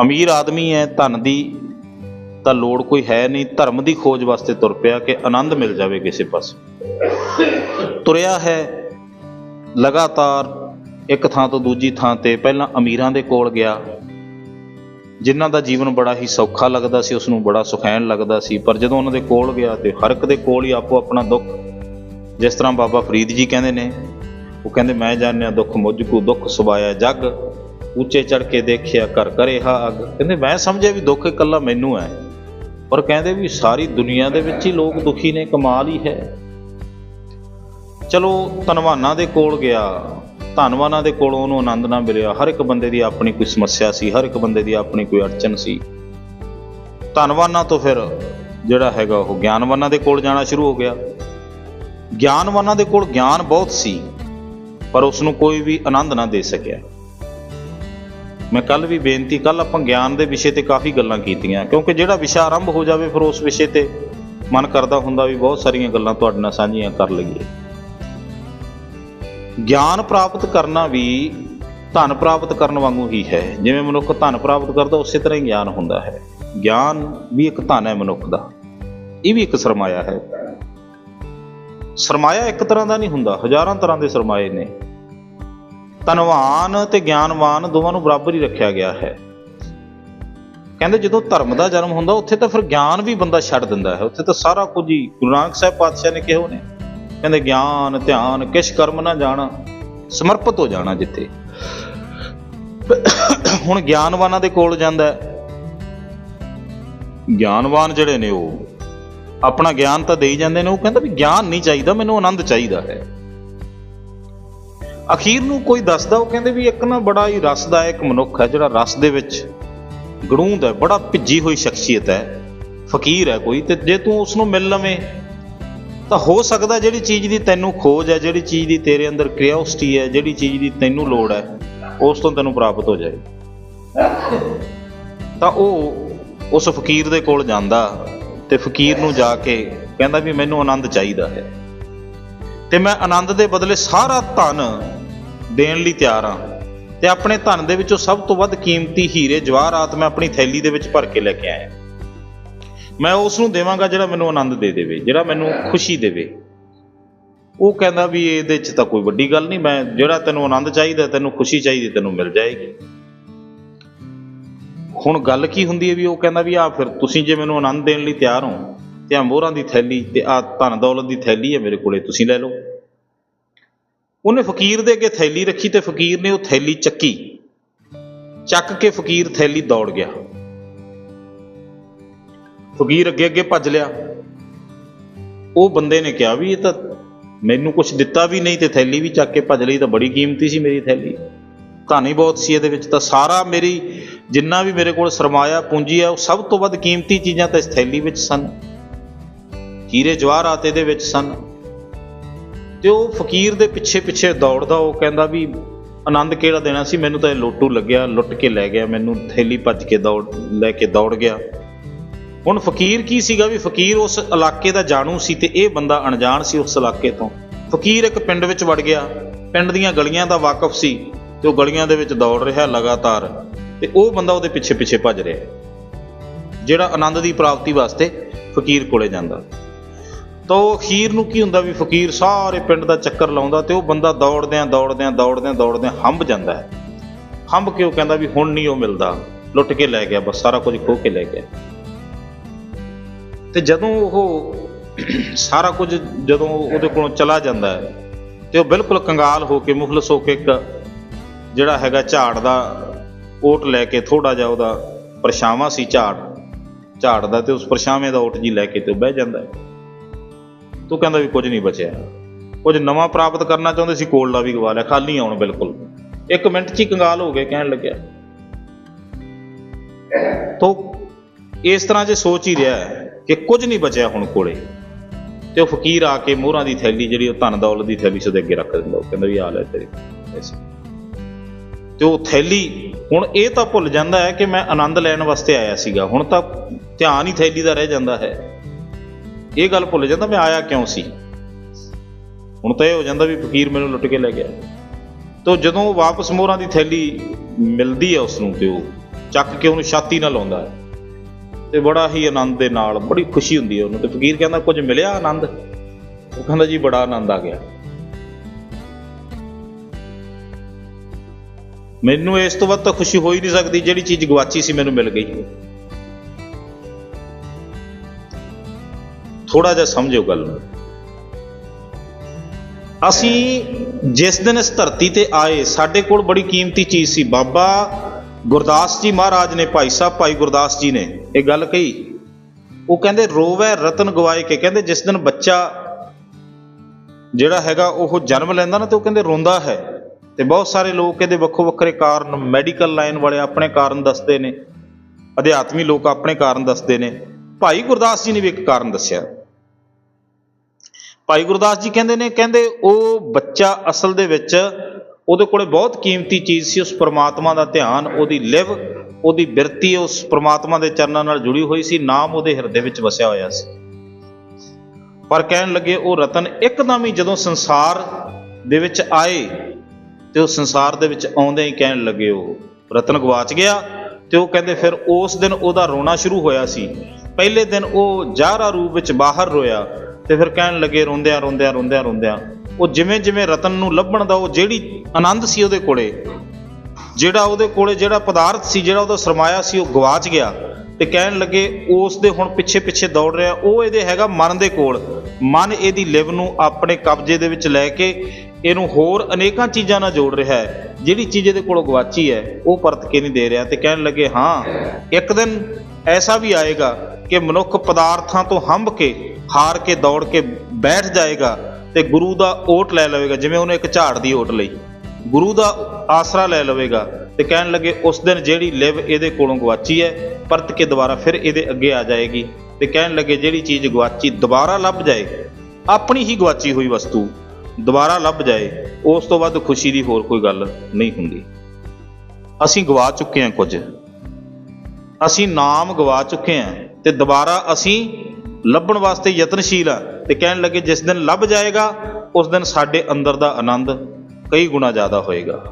ਅਮੀਰ ਆਦਮੀ ਹੈ ਧਨ ਦੀ ਤਾਂ ਲੋੜ ਕੋਈ ਹੈ ਨਹੀਂ। ਧਰਮ ਦੀ ਖੋਜ ਵਾਸਤੇ ਤੁਰ ਪਿਆ ਕਿ ਆਨੰਦ ਮਿਲ ਜਾਵੇ ਕਿਸੇ ਪਾਸੇ। ਤੁਰਿਆ ਹੈ ਲਗਾਤਾਰ ਇੱਕ ਥਾਂ ਤੋਂ ਦੂਜੀ ਥਾਂ ਤੇ। ਪਹਿਲਾਂ ਅਮੀਰਾਂ ਦੇ ਕੋਲ ਗਿਆ। ਜਿਨ੍ਹਾਂ ਦਾ ਜੀਵਨ ਬੜਾ ਹੀ ਸੌਖਾ ਲੱਗਦਾ ਸੀ ਉਸ ਨੂੰ ਬੜਾ ਸੁਖੈਣ ਲੱਗਦਾ ਸੀ। ਪਰ ਜਦੋਂ ਉਹਨਾਂ ਦੇ ਕੋਲ ਗਿਆ ਤੇ ਹਰ ਇੱਕ ਦੇ ਕੋਲ ਹੀ ਆਪੋ ਆਪਣਾ ਦੁੱਖ। ਜਿਸ ਤਰ੍ਹਾਂ ਬਾਬਾ ਫਰੀਦ ਜੀ ਕਹਿੰਦੇ ਨੇ, ਉਹ ਕਹਿੰਦੇ, ਮੈਂ ਜਾਣਿਆ ਦੁੱਖ ਮੁਝ ਕੋ ਦੁੱਖ ਸੁਭਾਇਆ ਜੱਗ। ਉੱਚੇ ਚੜ ਕੇ ਦੇਖਿਆ, ਘਰ ਕਰੇ ਹਾ ਅਗ। ਕਹਿੰਦੇ, ਮੈਂ ਸਮਝਿਆ ਵੀ ਦੁੱਖ ਇਕੱਲਾ ਮੈਨੂੰ ਹੈ। ਪਰ ਕਹਿੰਦੇ ਵੀ ਸਾਰੀ ਦੁਨੀਆ ਦੇ ਵਿੱਚ ਹੀ ਲੋਕ ਦੁਖੀ ਨੇ, ਕਮਾਲ ਹੀ ਹੈ। ਚਲੋ, ਧਨਵਾਨਾਂ ਦੇ ਕੋਲ ਗਿਆ। ਧਨਵਾਨਾਂ ਦੇ ਕੋਲ ਉਹਨੂੰ ਆਨੰਦ ਨਾ ਮਿਲਿਆ। ਹਰ ਇੱਕ ਬੰਦੇ ਦੀ ਆਪਣੀ ਕੋਈ ਸਮੱਸਿਆ ਸੀ, ਹਰ ਇੱਕ ਬੰਦੇ ਦੀ ਆਪਣੀ ਕੋਈ ਅੜਚਨ ਸੀ। ਧਨਵਾਨਾਂ ਤੋਂ ਫਿਰ ਜਿਹੜਾ ਹੈਗਾ, ਉਹ ਗਿਆਨਵਾਨਾਂ ਦੇ ਕੋਲ ਜਾਣਾ ਸ਼ੁਰੂ ਹੋ ਗਿਆ। ਗਿਆਨਵਾਨਾਂ ਦੇ ਕੋਲ ਗਿਆਨ ਬਹੁਤ ਸੀ, ਪਰ ਉਸ ਨੂੰ ਕੋਈ ਵੀ ਆਨੰਦ ਨਾ ਦੇ ਸਕਿਆ। ਮੈਂ ਕੱਲ ਵੀ ਬੇਨਤੀ, ਕੱਲ ਆਪਾਂ ਗਿਆਨ ਦੇ ਵਿਸ਼ੇ ਤੇ ਕਾਫੀ ਗੱਲਾਂ ਕੀਤੀਆਂ। ਕਿਉਂਕਿ ਜਿਹੜਾ ਵਿਸ਼ਾ ਆਰੰਭ ਹੋ ਜਾਵੇ, ਫਿਰ ਉਸ ਵਿਸ਼ੇ ਤੇ ਮਨ ਕਰਦਾ ਹੁੰਦਾ ਵੀ ਬਹੁਤ ਸਾਰੀਆਂ ਗੱਲਾਂ ਤੁਹਾਡੇ ਨਾਲ ਸਾਂਝੀਆਂ ਕਰ ਲਈਏ। ਗਿਆਨ ਪ੍ਰਾਪਤ ਕਰਨਾ ਵੀ ਧਨ ਪ੍ਰਾਪਤ ਕਰਨ ਵਾਂਗੂ ਹੀ ਹੈ। ਜਿਵੇਂ ਮਨੁੱਖ ਧਨ ਪ੍ਰਾਪਤ ਕਰਦਾ, ਉਸੇ ਤਰ੍ਹਾਂ ਹੀ ਗਿਆਨ ਹੁੰਦਾ ਹੈ। ਗਿਆਨ ਵੀ ਇੱਕ ਧਨ ਹੈ ਮਨੁੱਖ ਦਾ। ਇਹ ਵੀ ਇੱਕ ਸਰਮਾਇਆ ਹੈ। ਸਰਮਾਇਆ ਇੱਕ ਤਰ੍ਹਾਂ ਦਾ ਨਹੀਂ ਹੁੰਦਾ, ਹਜ਼ਾਰਾਂ ਤਰ੍ਹਾਂ ਦੇ ਸਰਮਾਏ ਨੇ। ਧਨਵਾਨ ਤੇ ਗਿਆਨਵਾਨ ਦੋਵਾਂ ਨੂੰ ਬਰਾਬਰ ਹੀ ਰੱਖਿਆ ਗਿਆ ਹੈ। ਕਹਿੰਦੇ ਜਦੋਂ ਧਰਮ ਦਾ ਜਨਮ ਹੁੰਦਾ, ਉੱਥੇ ਤਾਂ ਫਿਰ ਗਿਆਨ ਵੀ ਬੰਦਾ ਛੱਡ ਦਿੰਦਾ ਹੈ। ਉੱਥੇ ਤਾਂ ਸਾਰਾ ਕੁਝ ਹੀ ਗੁਰੂ ਨਾਨਕ ਸਾਹਿਬ ਪਾਤਸ਼ਾਹ ਨੇ ਕਿਹਾ ਨੇ ਕਹਿੰਦੇ ਗਿਆਨ, ਧਿਆਨ, ਕਿਛ ਕਰਮ ਨਾ ਜਾਣਾ, ਸਮਰਪਿਤ ਹੋ ਜਾਣਾ ਜਿੱਥੇ। ਹੁਣ ਗਿਆਨਵਾਨਾਂ ਦੇ ਕੋਲ ਜਾਂਦਾ ਹੈ। ਗਿਆਨਵਾਨ ਜਿਹੜੇ ਨੇ ਉਹ, ਆਪਣਾ ਗਿਆਨ ਤਾਂ ਦੇਈ ਜਾਂਦੇ ਨੇ, ਉਹ ਕਹਿੰਦਾ ਵੀ ਗਿਆਨ ਨਹੀਂ ਚਾਹੀਦਾ, ਮੈਨੂੰ ਆਨੰਦ ਚਾਹੀਦਾ ਹੈ। ਅਖੀਰ ਨੂੰ ਕੋਈ ਦੱਸਦਾ, ਉਹ ਕਹਿੰਦੇ ਵੀ ਇੱਕ ਨਾ ਬੜਾ ਹੀ ਰਸਦਾਇਕ ਮਨੁੱਖ ਹੈ, ਜਿਹੜਾ ਰਸ ਦੇ ਵਿੱਚ ਗੜੂੰਦ ਹੈ, ਬੜਾ ਭਿੱਜੀ ਹੋਈ ਸ਼ਖਸੀਅਤ ਹੈ, ਫਕੀਰ ਹੈ ਕੋਈ, ਤੇ ਜੇ ਤੂੰ ਉਸ ਨੂੰ ਮਿਲ ਲਵੇਂ, ਤਾਂ ਹੋ ਸਕਦਾ ਜਿਹੜੀ ਚੀਜ਼ ਦੀ ਤੈਨੂੰ ਖੋਜ ਹੈ, ਜਿਹੜੀ ਚੀਜ਼ ਦੀ ਤੇਰੇ ਅੰਦਰ ਕਿਉਰਿਓਸਿਟੀ ਹੈ, ਜਿਹੜੀ ਚੀਜ਼ ਦੀ ਤੈਨੂੰ ਲੋੜ ਹੈ, ਉਸ ਤੋਂ ਤੈਨੂੰ ਪ੍ਰਾਪਤ ਹੋ ਜਾਏ। ਤਾਂ ਉਹ ਉਸ ਫਕੀਰ ਦੇ ਕੋਲ ਜਾਂਦਾ ਤੇ ਫਕੀਰ ਨੂੰ ਜਾ ਕੇ ਕਹਿੰਦਾ ਵੀ ਮੈਨੂੰ ਆਨੰਦ ਚਾਹੀਦਾ ਹੈ। ਤੇ ਮੈਂ ਆਨੰਦ ਦੇ ਬਦਲੇ ਸਾਰਾ ਧਨ ਦੇਣ ਲਈ ਤਿਆਰ ਹਾਂ। ਤੇ ਆਪਣੇ ਧਨ ਦੇ ਵਿੱਚੋਂ ਸਭ ਤੋਂ ਵੱਧ ਕੀਮਤੀ ਹੀਰੇ ਜਵਾਹਰਾਤ ਮੈਂ ਆਪਣੀ ਥੈਲੀ ਦੇ ਵਿੱਚ ਭਰ ਕੇ ਲੈ ਕੇ ਆਇਆ। ਮੈਂ ਉਸ ਨੂੰ ਦੇਵਾਂਗਾ ਜਿਹੜਾ ਮੈਨੂੰ ਆਨੰਦ ਦੇ ਦੇਵੇ, ਜਿਹੜਾ ਮੈਨੂੰ ਖੁਸ਼ੀ ਦੇਵੇ। ਉਹ ਕਹਿੰਦਾ ਵੀ ਇਹਦੇ 'ਚ ਤਾਂ ਕੋਈ ਵੱਡੀ ਗੱਲ ਨਹੀਂ, ਮੈਂ ਜਿਹੜਾ ਤੈਨੂੰ ਆਨੰਦ ਚਾਹੀਦਾ, ਤੈਨੂੰ ਖੁਸ਼ੀ ਚਾਹੀਦੀ, ਤੈਨੂੰ ਮਿਲ ਜਾਏਗੀ। ਹੁਣ ਗੱਲ ਕੀ ਹੁੰਦੀ ਹੈ ਵੀ ਉਹ ਕਹਿੰਦਾ ਵੀ ਆ ਫਿਰ ਤੁਸੀਂ ਜੇ ਮੈਨੂੰ ਆਨੰਦ ਦੇਣ ਲਈ ਤਿਆਰ ਹੋ, ਤੇ ਆ ਮੋਹਰਾਂ ਦੀ ਥੈਲੀ ਤੇ ਆ ਧਨ ਦੌਲਤ ਦੀ ਥੈਲੀ ਹੈ ਮੇਰੇ ਕੋਲੇ, ਤੁਸੀਂ ਲੈ ਲਓ। ਉਹਨੇ ਫਕੀਰ ਦੇ ਅੱਗੇ ਥੈਲੀ ਰੱਖੀ ਤੇ ਫਕੀਰ ਨੇ ਉਹ ਥੈਲੀ ਚੱਕੀ। ਚੱਕ ਕੇ ਫਕੀਰ ਥੈਲੀ ਦੌੜ ਗਿਆ। ਫਕੀਰ ਅੱਗੇ ਅੱਗੇ ਭੱਜ ਲਿਆ। ਉਹ ਬੰਦੇ ਨੇ ਕਿਹਾ ਵੀ ਇਹ ਤਾਂ ਮੈਨੂੰ ਕੁਝ ਦਿੱਤਾ ਵੀ ਨਹੀਂ ਤੇ ਥੈਲੀ ਵੀ ਚੱਕ ਕੇ ਭੱਜ ਲਈ ਤਾਂ ਬੜੀ ਕੀਮਤੀ ਸੀ ਮੇਰੀ ਥੈਲੀ। ਧਨ ਬਹੁਤ ਸੀ ਇਹਦੇ ਵਿੱਚ ਤਾਂ ਸਾਰਾ ਮੇਰੀ ਜਿੰਨਾ ਵੀ ਮੇਰੇ ਕੋਲ ਸਰਮਾਇਆ, ਪੂੰਜੀ ਹੈ ਉਹ ਸਭ ਤੋਂ ਵੱਧ ਕੀਮਤੀ ਚੀਜ਼ਾਂ ਤਾਂ ਇਸ ਥੈਲੀ ਵਿੱਚ ਸਨ। ਹੀਰੇ ਜਵਾਹਰਾਤ ਇਹਦੇ ਵਿੱਚ ਸਨ। ਤੇ ਉਹ ਫਕੀਰ ਦੇ ਪਿੱਛੇ ਪਿੱਛੇ ਦੌੜਦਾ, ਉਹ ਕਹਿੰਦਾ ਵੀ ਆਨੰਦ ਕਿਹੜਾ ਦੇਣਾ ਸੀ? ਮੈਨੂੰ ਤਾਂ ਇਹ ਲੋਟੂ ਲੱਗਿਆ, ਲੁੱਟ ਕੇ ਲੈ ਗਿਆ, ਮੈਨੂੰ ਥੈਲੀ ਭੱਜ ਕੇ ਦੌੜ, ਲੈ ਕੇ ਦੌੜ ਗਿਆ। ਹੁਣ ਫਕੀਰ ਕੀ ਸੀਗਾ ਵੀ ਫਕੀਰ ਉਸ ਇਲਾਕੇ ਦਾ ਜਾਣੂ ਸੀ ਤੇ ਇਹ ਬੰਦਾ ਅਣਜਾਣ ਸੀ ਉਸ ਇਲਾਕੇ ਤੋਂ। ਫਕੀਰ ਇੱਕ ਪਿੰਡ ਵਿੱਚ ਵੜ ਗਿਆ। ਪਿੰਡ ਦੀਆਂ ਗਲੀਆਂ ਦਾ ਵਾਕਫ ਸੀ ਤੇ ਉਹ ਗਲੀਆਂ ਦੇ ਵਿੱਚ ਦੌੜ ਰਿਹਾ ਲਗਾਤਾਰ ਤੇ ਉਹ ਬੰਦਾ ਉਹਦੇ ਪਿੱਛੇ ਪਿੱਛੇ ਭੱਜ ਰਿਹਾ, ਜਿਹੜਾ ਆਨੰਦ ਦੀ ਪ੍ਰਾਪਤੀ ਵਾਸਤੇ ਫਕੀਰ ਕੋਲੇ ਜਾਂਦਾ। ਤਾਂ ਉਹ ਅਖੀਰ ਨੂੰ ਕੀ ਹੁੰਦਾ ਵੀ ਫਕੀਰ ਸਾਰੇ ਪਿੰਡ ਦਾ ਚੱਕਰ ਲਾਉਂਦਾ ਤੇ ਉਹ ਬੰਦਾ ਦੌੜਦਿਆਂ ਦੌੜਦਿਆਂ ਦੌੜਦਿਆਂ ਦੌੜਦਿਆਂ ਹੰਬ ਜਾਂਦਾ ਹੈ। ਹੰਬ ਕੇ ਉਹ ਕਹਿੰਦਾ ਵੀ ਹੁਣ ਨਹੀਂ ਉਹ ਮਿਲਦਾ। ਲੁੱਟ ਕੇ ਲੈ ਗਿਆ, ਬਸ ਸਾਰਾ ਕੁਝ ਖੋਹ ਕੇ ਲੈ ਗਿਆ। ਤੇ ਜਦੋਂ ਉਹ ਸਾਰਾ ਕੁਝ ਜਦੋਂ ਉਹਦੇ ਕੋਲੋਂ ਚਲਾ ਜਾਂਦਾ ਹੈ ਤੇ ਉਹ ਬਿਲਕੁਲ ਕੰਗਾਲ ਹੋ ਕੇ, ਮੁਖਲਸ ਹੋ ਕੇ ਇੱਕ ਜਿਹੜਾ ਹੈਗਾ ਝਾੜ ਦਾ ਓਟ ਲੈ ਕੇ ਥੋੜਾ ਜਿਹਾ ਉਹਦਾ ਪਰਛਾਵਾਂ ਸੀ ਝਾੜ ਝਾੜ ਦਾ ਤੇ ਉਸ ਪਰਛਾਵੇਂ ਦਾ ਓਟ ਜੀ ਲੈ ਕੇ ਤੇ ਉਹ ਬਹਿ ਜਾਂਦਾ ਹੈ। ਤੂੰ ਕਹਿੰਦਾ ਵੀ ਕੁਝ ਨਹੀਂ ਬਚਿਆ। ਕੁਝ ਨਵਾਂ ਪ੍ਰਾਪਤ ਕਰਨਾ ਚਾਹੁੰਦੇ ਸੀ, ਕੋਲ ਦਾ ਵੀ ਗਵਾ ਲਿਆ, ਖਾਲੀ ਆਉਣ ਬਿਲਕੁਲ। ਇੱਕ ਮਿੰਟ 'ਚ ਹੀ ਕੰਗਾਲ ਹੋ ਗਏ, ਕਹਿਣ ਲੱਗਿਆ। ਤੋ ਇਸ ਤਰ੍ਹਾਂ ਜੇ ਸੋਚ ਹੀ ਰਿਹਾ ਕਿ ਕੁਝ ਨਹੀਂ ਬਚਿਆ ਹੁਣ ਕੋਲੇ, ਤੇ ਉਹ ਫਕੀਰ ਆ ਕੇ ਮੋਹਰਾਂ ਦੀ ਥੈਲੀ ਜਿਹੜੀ ਉਹ ਧਨ ਦੌਲਤ ਦੀ ਥੈਲੀ ਉਹਦੇ ਅੱਗੇ ਰੱਖ ਦਿੰਦਾ, ਉਹ ਕਹਿੰਦਾ ਵੀ ਆ ਲੈ ਤੇਰੇ ਤੇ ਉਹ ਥੈਲੀ, ਹੁਣ ਇਹ ਤਾਂ ਭੁੱਲ ਜਾਂਦਾ ਹੈ ਕਿ ਮੈਂ ਆਨੰਦ ਲੈਣ ਵਾਸਤੇ ਆਇਆ ਸੀਗਾ, ਹੁਣ ਤਾਂ ਧਿਆਨ ਹੀ ਥੈਲੀ ਦਾ ਰਹਿ ਜਾਂਦਾ ਹੈ। ਇਹ ਗੱਲ ਭੁੱਲ ਜਾਂਦਾ ਮੈਂ ਆਇਆ ਕਿਉਂ ਸੀ? ਹੁਣ ਤਾਂ ਇਹ ਹੋ ਜਾਂਦਾ ਵੀ ਫਕੀਰ ਮੈਨੂੰ ਲੁੱਟ ਕੇ ਲੈ ਗਿਆ। ਤੋ ਜਦੋਂ ਵਾਪਸ ਮੋਹਰਾਂ ਦੀ ਥੈਲੀ ਮਿਲਦੀ ਹੈ ਉਸ ਨੂੰ ਤੇ ਉਹ ਚੱਕ ਕੇ ਉਹਨੂੰ ਛਾਤੀ ਨਾਲ ਲਾਉਂਦਾ ਹੈ। ਤੇ ਬੜਾ ਹੀ ਆਨੰਦ ਦੇ ਨਾਲ, ਬੜੀ ਖੁਸ਼ੀ ਹੁੰਦੀ ਹੈ ਉਹਨੂੰ। ਤੇ ਫਕੀਰ ਕਹਿੰਦਾ, ਕੁਝ ਮਿਲਿਆ ਆਨੰਦ? ਉਹ ਕਹਿੰਦਾ, ਜੀ, ਬੜਾ ਆਨੰਦ ਆ ਗਿਆ। ਮੈਨੂੰ ਇਸ ਤੋਂ ਵੱਧ ਤਾਂ ਖੁਸ਼ੀ ਹੋ ਹੀ ਨਹੀਂ ਸਕਦੀ ਜਿਹੜੀ ਚੀਜ਼ ਗਵਾਚੀ ਸੀ, ਮੈਨੂੰ ਮਿਲ ਗਈ। ਥੋੜਾ ਜਿਹਾ ਸਮਝਿਓ ਗੱਲ ਨੂੰ। ਅਸੀਂ ਜਿਸ ਦਿਨ ਇਸ ਧਰਤੀ ਤੇ ਆਏ, ਸਾਡੇ ਕੋਲ ਬੜੀ ਕੀਮਤੀ ਚੀਜ਼ ਸੀ। ਬਾਬਾ ਗੁਰਦਾਸ ਜੀ ਮਹਾਰਾਜ ਨੇ, ਭਾਈ ਸਾਹਿਬ, ਭਾਈ ਗੁਰਦਾਸ ਜੀ ਨੇ ਇਹ ਗੱਲ ਕਹੀ। ਉਹ ਕਹਿੰਦੇ, ਰੋਵੇ, ਰਤਨ ਗਵਾਏ ਕੇ। ਕਹਿੰਦੇ, ਜਿਸ ਦਿਨ ਬੱਚਾ ਜਿਹੜਾ ਹੈਗਾ, ਉਹ ਜਨਮ ਲੈਂਦਾ ਨਾ, ਤੇ ਉਹ ਕਹਿੰਦੇ, ਰੋਂਦਾ ਹੈ। ਤੇ ਬਹੁਤ ਸਾਰੇ ਲੋਕ ਇਹਦੇ ਵੱਖੋ ਵੱਖਰੇ ਕਾਰਨ, ਮੈਡੀਕਲ ਲਾਈਨ ਵਾਲੇ ਆਪਣੇ ਕਾਰਨ ਦੱਸਦੇ ਨੇ। ਅਧਿਆਤਮੀ ਲੋਕ ਆਪਣੇ ਕਾਰਨ ਦੱਸਦੇ ਨੇ। ਭਾਈ ਗੁਰਦਾਸ ਜੀ ਨੇ ਵੀ ਇੱਕ ਕਾਰਨ ਦੱਸਿਆ। ਭਾਈ ਗੁਰਦਾਸ ਜੀ ਕਹਿੰਦੇ ਨੇ, ਕਹਿੰਦੇ ਉਹ ਬੱਚਾ ਅਸਲ ਦੇ ਵਿੱਚ ਉਹਦੇ ਕੋਲੇ ਬਹੁਤ ਕੀਮਤੀ ਚੀਜ਼ ਸੀ, ਉਸ ਪ੍ਰਮਾਤਮਾ ਦਾ ਧਿਆਨ, ਉਹਦੀ ਲਿਵ, ਉਹਦੀ ਬਿਰਤੀ, ਉਸ ਪ੍ਰਮਾਤਮਾ ਦੇ ਚਰਨਾਂ ਨਾਲ ਜੁੜੀ ਹੋਈ ਸੀ, ਨਾਮ ਉਹਦੇ ਹਿਰਦੇ ਵਿੱਚ ਵਸਿਆ ਹੋਇਆ ਸੀ। ਪਰ ਕਹਿਣ ਲੱਗੇ ਉਹ ਰਤਨ ਇੱਕਦਮ ਹੀ ਜਦੋਂ ਸੰਸਾਰ ਦੇ ਵਿੱਚ ਆਏ ਤੇ ਉਹ ਸੰਸਾਰ ਦੇ ਵਿੱਚ ਆਉਂਦੇ ਹੀ ਕਹਿਣ ਲੱਗੇ ਉਹ। ਰਤਨ ਗਵਾਚ ਗਿਆ ਤੇ ਉਹ ਕਹਿੰਦੇ ਫਿਰ ਉਸ ਦਿਨ ਉਹਦਾ ਰੋਣਾ ਸ਼ੁਰੂ ਹੋਇਆ ਸੀ। ਪਹਿਲੇ ਦਿਨ ਉਹ ਜ਼ਾਹਰਾ ਰੂਪ ਵਿੱਚ ਬਾਹਰ ਰੋਇਆ। ਤੇ ਫਿਰ ਕਹਿਣ ਲੱਗੇ ਰੋਂਦਿਆਂ ਰੋਂਦਿਆਂ ਰੋਂਦਿਆਂ ਰੋਂਦਿਆਂ। ਉਹ ਜਿਵੇਂ ਜਿਵੇਂ ਰਤਨ ਨੂੰ ਲੱਭਣ ਦਾ ਉਹ ਜਿਹੜੀ ਆਨੰਦ ਸੀ ਉਹਦੇ ਕੋਲੇ, ਜਿਹੜਾ ਉਹਦੇ ਕੋਲੇ ਜਿਹੜਾ ਪਦਾਰਥ ਸੀ, ਜਿਹੜਾ ਉਹਦਾ ਸਰਮਾਇਆ ਸੀ, ਉਹ ਗਵਾਚ ਗਿਆ। ਤੇ ਕਹਿਣ ਲੱਗੇ, ਉਸ ਦੇ ਹੁਣ ਪਿੱਛੇ ਪਿੱਛੇ ਦੌੜ ਰਿਹਾ, ਉਹ ਇਹਦੇ ਹੈਗਾ ਮਨ ਦੇ ਕੋਲ। ਮਨ ਇਹਦੀ ਲਿਵ ਨੂੰ ਆਪਣੇ ਕਬਜ਼ੇ ਦੇ ਵਿੱਚ ਲੈ ਕੇ ਇਹਨੂੰ ਹੋਰ ਅਨੇਕਾਂ ਚੀਜ਼ਾਂ ਨਾਲ ਜੋੜ ਰਿਹਾ ਹੈ। ਜਿਹੜੀ ਚੀਜ਼ ਇਹਦੇ ਕੋਲੋਂ ਗਵਾਚੀ ਹੈ, ਉਹ ਪਰਤ ਕੇ ਨਹੀਂ ਦੇ ਰਿਹਾ। ਤੇ ਕਹਿਣ ਲੱਗੇ, ਹਾਂ, ਇੱਕ ਦਿਨ ਐਸਾ ਵੀ ਆਏਗਾ ਕਿ ਮਨੁੱਖ ਪਦਾਰਥਾਂ ਤੋਂ ਹੰਭ ਕੇ, ਹਾਰ ਕੇ, ਦੌੜ ਕੇ ਬੈਠ ਜਾਏਗਾ ਤੇ ਗੁਰੂ ਦਾ ਓਟ ਲੈ ਲਵੇਗਾ, ਜਿਵੇਂ ਉਹਨੇ ਇੱਕ ਝਾੜ ਦੀ ਓਟ ਲਈ। ਗੁਰੂ ਦਾ ਆਸਰਾ ਲੈ ਲਵੇਗਾ ਤੇ ਕਹਿਣ ਲੱਗੇ, ਉਸ ਦਿਨ ਜਿਹੜੀ ਲਿਵ ਇਹਦੇ ਕੋਲੋਂ ਗਵਾਚੀ ਹੈ, ਪਰਤ ਕੇ ਦੁਬਾਰਾ ਫਿਰ ਇਹਦੇ ਅੱਗੇ ਆ ਜਾਏਗੀ। ਤੇ ਕਹਿਣ ਲੱਗੇ, ਜਿਹੜੀ ਚੀਜ਼ ਗਵਾਚੀ, ਦੁਬਾਰਾ ਲੱਭ ਜਾਏ, ਆਪਣੀ ਹੀ ਗਵਾਚੀ ਹੋਈ ਵਸਤੂ, ਦੁਬਾਰਾ ਲੱਭ ਜਾਏ, ਉਸ ਤੋਂ ਵੱਧ ਖੁਸ਼ੀ ਦੀ ਹੋਰ ਕੋਈ ਗੱਲ ਨਹੀਂ ਹੁੰਦੀ। ਅਸੀਂ ਗਵਾ ਚੁੱਕੇ ਹਾਂ ਕੁਝ। ਅਸੀਂ ਨਾਮ ਗਵਾ ਚੁੱਕੇ ਹਾਂ ਤੇ ਦੁਬਾਰਾ ਅਸੀਂ ਲੱਭਣ ਵਾਸਤੇ ਯਤਨਸ਼ੀਲ ਆ ਤੇ ਕਹਿਣ ਲੱਗੇ ਜਿਸ ਦਿਨ ਲੱਭ ਜਾਏਗਾ, ਉਸ ਦਿਨ ਸਾਡੇ ਅੰਦਰ ਦਾ ਆਨੰਦ ਕਈ ਗੁਣਾ ਜ਼ਿਆਦਾ ਹੋਏਗਾ।